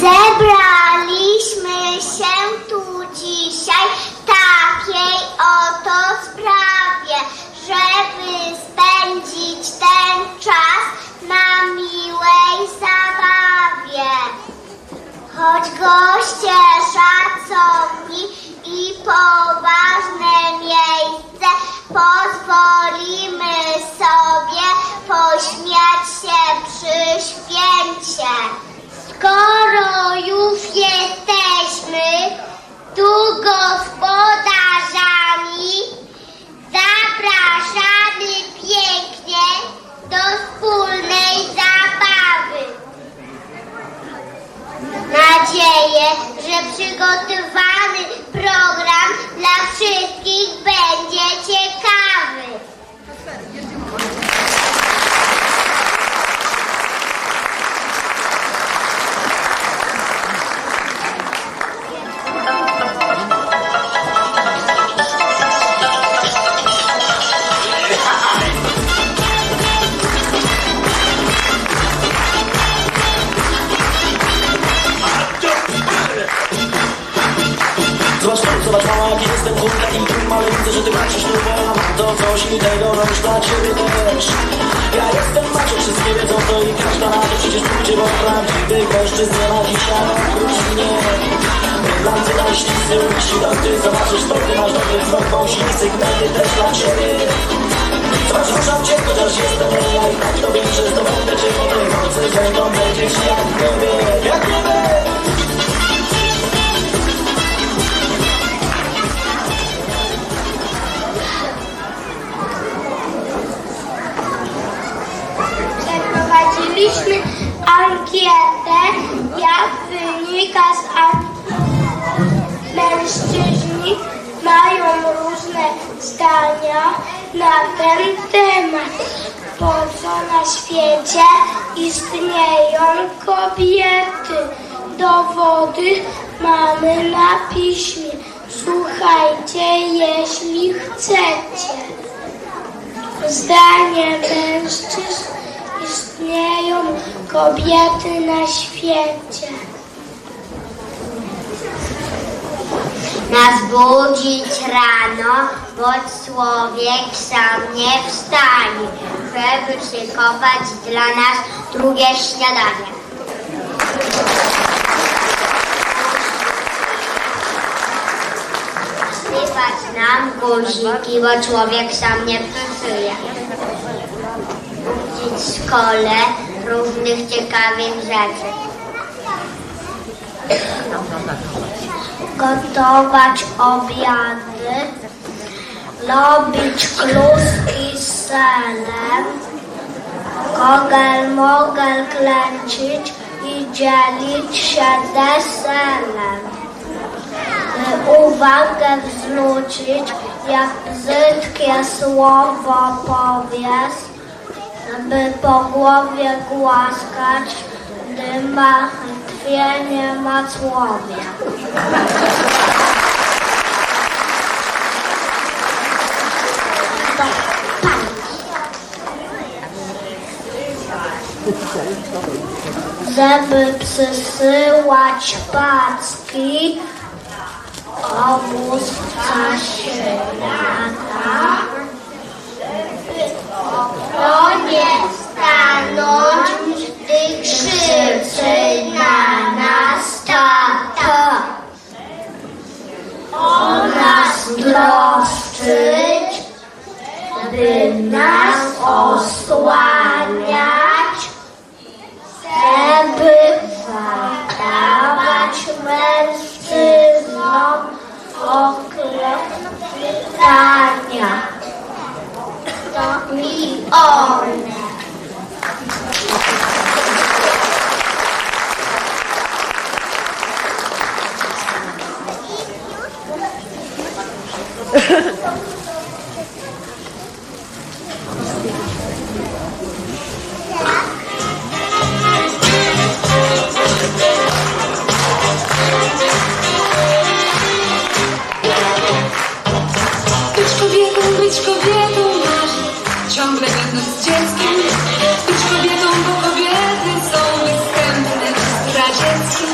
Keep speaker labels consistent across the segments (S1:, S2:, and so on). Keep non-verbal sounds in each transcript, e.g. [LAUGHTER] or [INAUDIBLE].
S1: Zebraliśmy się tu dzisiaj w takiej oto sprawie, żeby spędzić ten czas na miłej zabawie. Choć goście szacowni i poważne miejsce, pozwolimy tu gospodarzami, zapraszamy pięknie do wspólnej zabawy. Nadzieję, że przygotowany program dla wszystkich będzie ciekawy.
S2: Na ślisy, siła, ty zobaczysz to, ty masz dobry wzrok, wąsik, sygnały też dla ciebie. Zobacz, ruszam cię, chociaż jestem ja i tak to wiem, że zdobędę cię po tej nocy, to będziesz jak gdyby, jak gdyby.
S1: Przeprowadziliśmy ankietę, jak wynika z ankiety. Mężczyźni mają różne zdania na ten temat. Po co na świecie istnieją kobiety? Dowody mamy na piśmie. Słuchajcie, jeśli chcecie. Zdaniem mężczyzn istnieją kobiety na świecie. Nas budzić rano, bo człowiek sam nie wstanie, żeby szykować dla nas drugie śniadanie. Sypać nam guziki, bo człowiek sam nie przeżyje. Uczyć w szkole różnych ciekawych rzeczy. Gotować obiady, robić kluski z selem, kogel mogel klęczyć i dzielić się deserem. By uwagę zwrócić, jak brzydkie słowo powiesz, by po głowie głaskać, martwienie ma człowiek. Żeby przysyłać paczki, obóz w czasie lata, obronie stanąć, gdy krzyczy osłaniać, żeby zadawać mężczyznom okres pytania. To i one. [LAUGHS]
S3: być kobietą marzy, ciągle będąc dzieckiem. Być kobietą, bo kobiety są występne w zdradzieckie.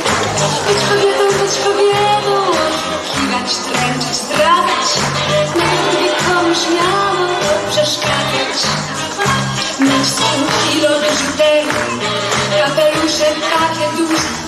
S3: Być kobietą, być kobietą, oszukiwać, tręczyć, zdradzać. Nawet gdy komuś miało przeszkadzać.
S1: Mieć słuch i robić dech, kapelusze takie duże.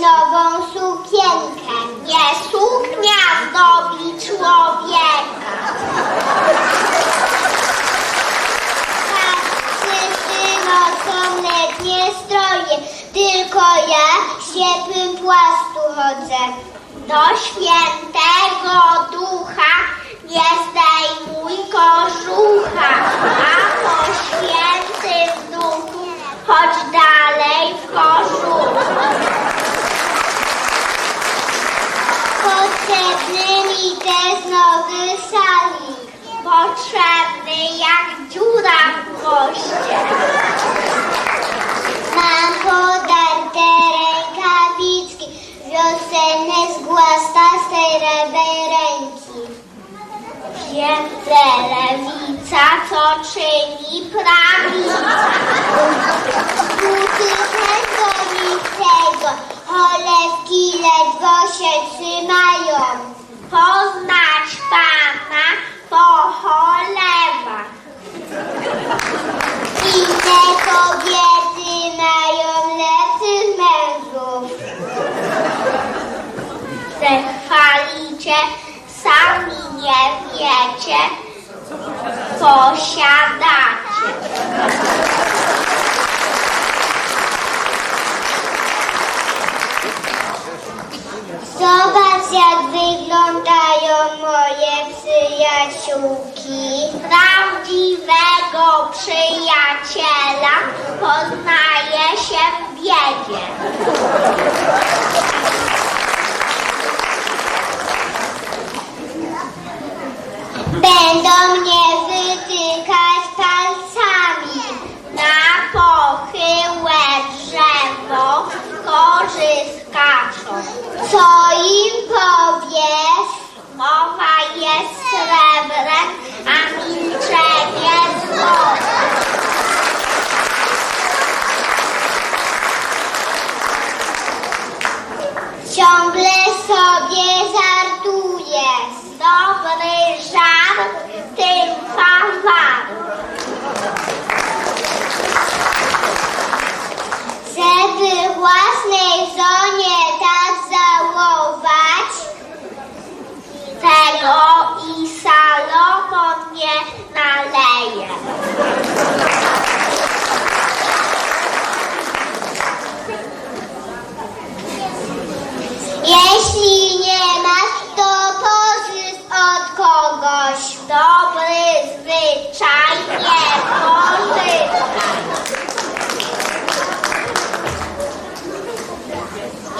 S1: Nową sukienkę. Nie suknia zdobi człowieka. Tak, wszyscy noszą letnie stroje, tylko ja w ciepłym płaszczu chodzę. Do świętego ducha nie zdejmuj kożucha, a po świętym duchu chodź dalej w kożuchu. Potrzebny mi też nowy szalik, potrzebny jak dziura w moście. Mam podarte rękawiczki, wiosenne z głastastej rewerencji. Wiem, że lewica, co czyni prawica. Buty też do niczego, cholewki ledwo się trzymają. Poznać pana po cholewach. Inne kobiety mają lepszych mężów. Że chwalicie, sami nie wiecie, posiadacie. Zobacz, jak wyglądają moje przyjaciółki. Prawdziwego przyjaciela poznaje się w biedzie. sobie żartujesz, dobry żart, tym fam.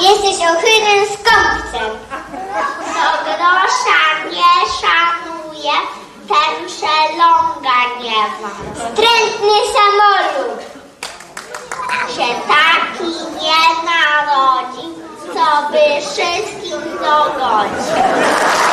S1: Jesteś ohydnym skąpcem. Grosza nie szanuje, ten przeląga nie ma. Wstrętny samolud się taki nie narodzi, co by wszystkim dogodzi.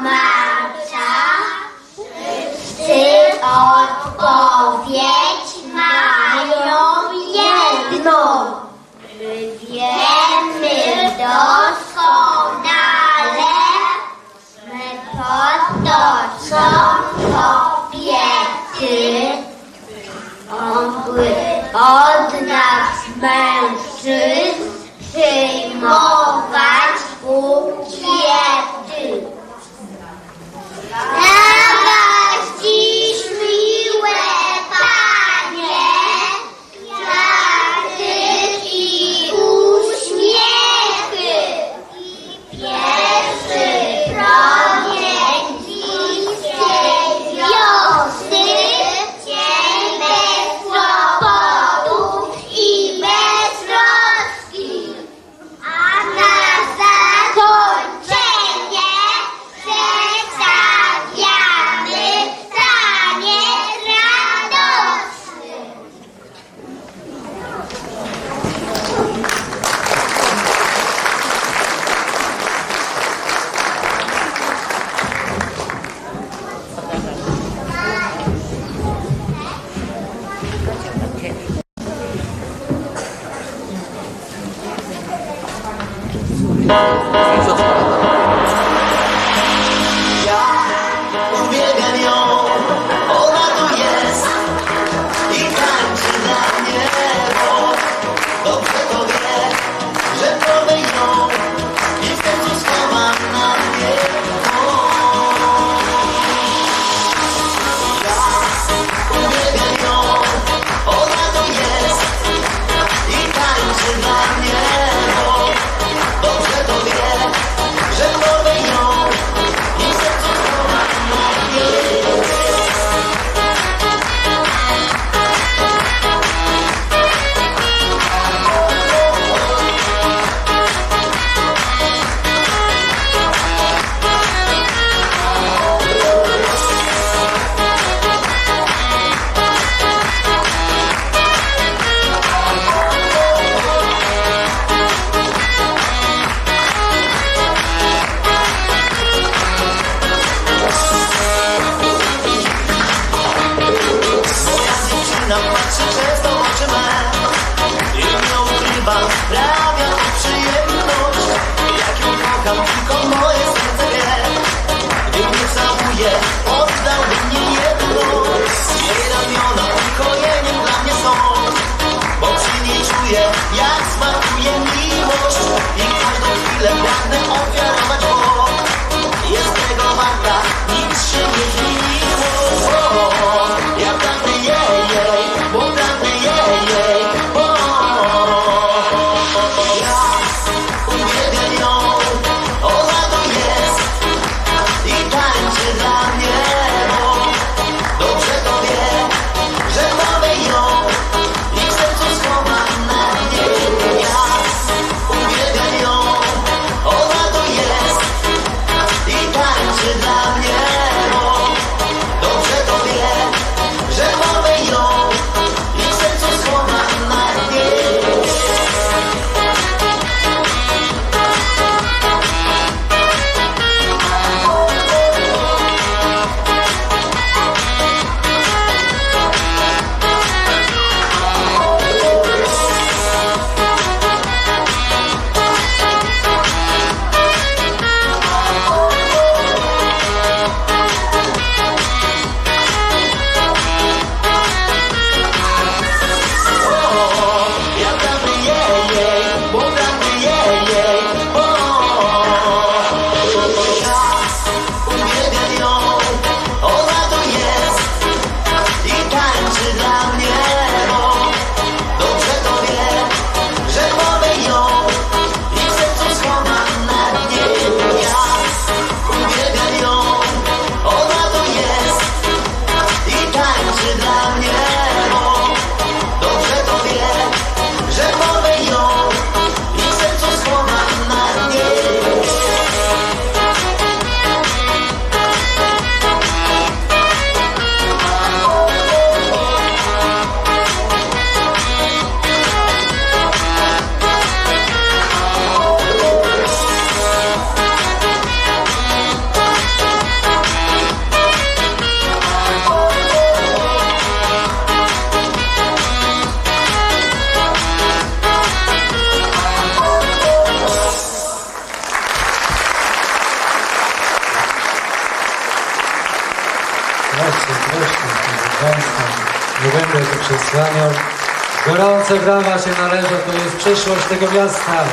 S1: Marca, ty odpowiedź mają jedną. Wiemy doskonale,
S2: dziewczyna patrzy często oczy I nie ukrywam, sprawia mi przyjemność. Jak ją kocham, tylko moje serce wie. Gdy mnie całuje, oddałbym nie jedno Jej ramiona ukojeniem dla mnie są. Bo przy niej czuję, jak smakuje miłość. I każdą chwilę pragnę ofiarować Bo
S4: Proszę, Gorące brawa się należą, to jest przyszłość tego miasta.